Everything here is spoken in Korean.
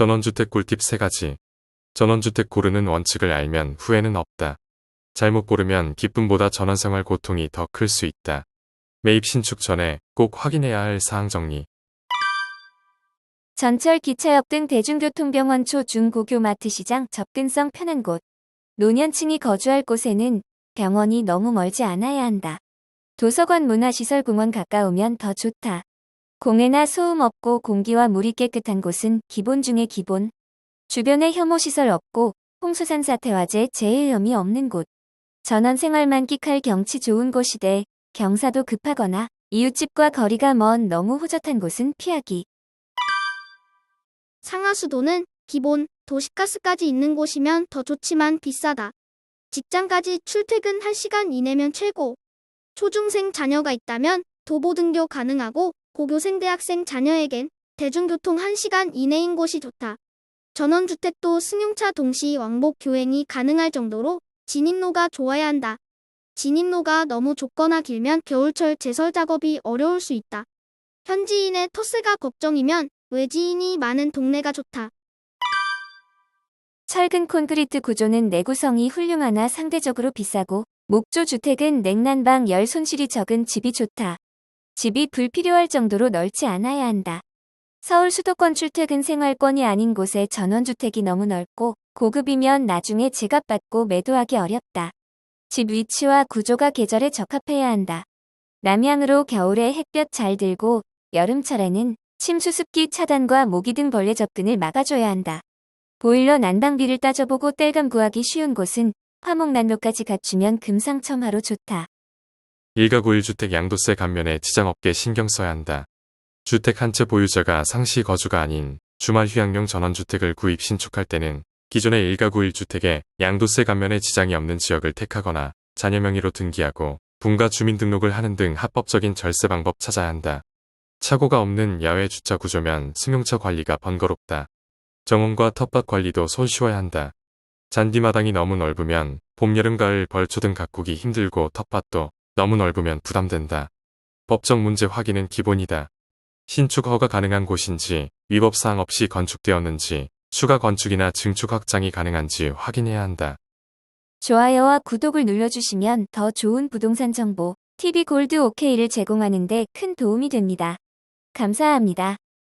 전원주택 꿀팁 3가지. 전원주택 고르는 원칙을 알면 후회는 없다. 잘못 고르면 기쁨보다 전원생활 고통이 더 클 수 있다. 매입 신축 전에 꼭 확인해야 할 사항 정리. 전철 기차역 등 대중교통병원 초 중 고교 마트 시장 접근성 편한 곳. 노년층이 거주할 곳에는 병원이 너무 멀지 않아야 한다. 도서관 문화시설 공원 가까우면 더 좋다. 공해나 소음 없고 공기와 물이 깨끗한 곳은 기본 중의 기본. 주변에 혐오시설 없고 홍수산 사태화재 재해위험이 없는 곳. 전원 생활 만 끽할 경치 좋은 곳이되 경사도 급하거나 이웃집과 거리가 먼 너무 호젓한 곳은 피하기. 상하수도는 기본, 도시가스까지 있는 곳이면 더 좋지만 비싸다. 직장까지 출퇴근 1시간 이내면 최고. 초중생 자녀가 있다면 도보 등교 가능하고 고교생 대학생 자녀에겐 대중교통 1시간 이내인 곳이 좋다. 전원주택도 승용차 동시 왕복 교행이 가능할 정도로 진입로가 좋아야 한다. 진입로가 너무 좁거나 길면 겨울철 제설 작업이 어려울 수 있다. 현지인의 토스가 걱정이면 외지인이 많은 동네가 좋다. 철근 콘크리트 구조는 내구성이 훌륭하나 상대적으로 비싸고 목조 주택은 냉난방 열 손실이 적은 집이 좋다. 집이 불필요할 정도로 넓지 않아야 한다. 서울 수도권 출퇴근 생활권이 아닌 곳에 전원주택이 너무 넓고 고급이면 나중에 제값받고 매도하기 어렵다. 집 위치와 구조가 계절에 적합해야 한다. 남향으로 겨울에 햇볕 잘 들고 여름철에는 침수 습기 차단과 모기 등 벌레 접근을 막아줘야 한다. 보일러 난방비를 따져보고 땔감 구하기 쉬운 곳은 화목난로까지 갖추면 금상첨화로 좋다. 1가구 1주택 양도세 감면에 지장 없게 신경 써야 한다. 주택 한 채 보유자가 상시 거주가 아닌 주말 휴양용 전원주택을 구입 신축할 때는 기존의 1가구 1주택에 양도세 감면에 지장이 없는 지역을 택하거나 자녀 명의로 등기하고 분가 주민등록을 하는 등 합법적인 절세 방법 찾아야 한다. 차고가 없는 야외 주차 구조면 승용차 관리가 번거롭다. 정원과 텃밭 관리도 손쉬워야 한다. 잔디마당이 너무 넓으면 봄, 여름, 가을 벌초 등 가꾸기 힘들고 텃밭도 너무 넓으면 부담된다. 법적 문제 확인은 기본이다. 신축 허가 가능한 곳인지 위법사항 없이 건축되었는지 추가 건축이나 증축 확장이 가능한지 확인해야 한다. 좋아요와 구독을 눌러주시면 더 좋은 부동산 정보, TV 골드 OK를 제공하는 데 큰 도움이 됩니다. 감사합니다.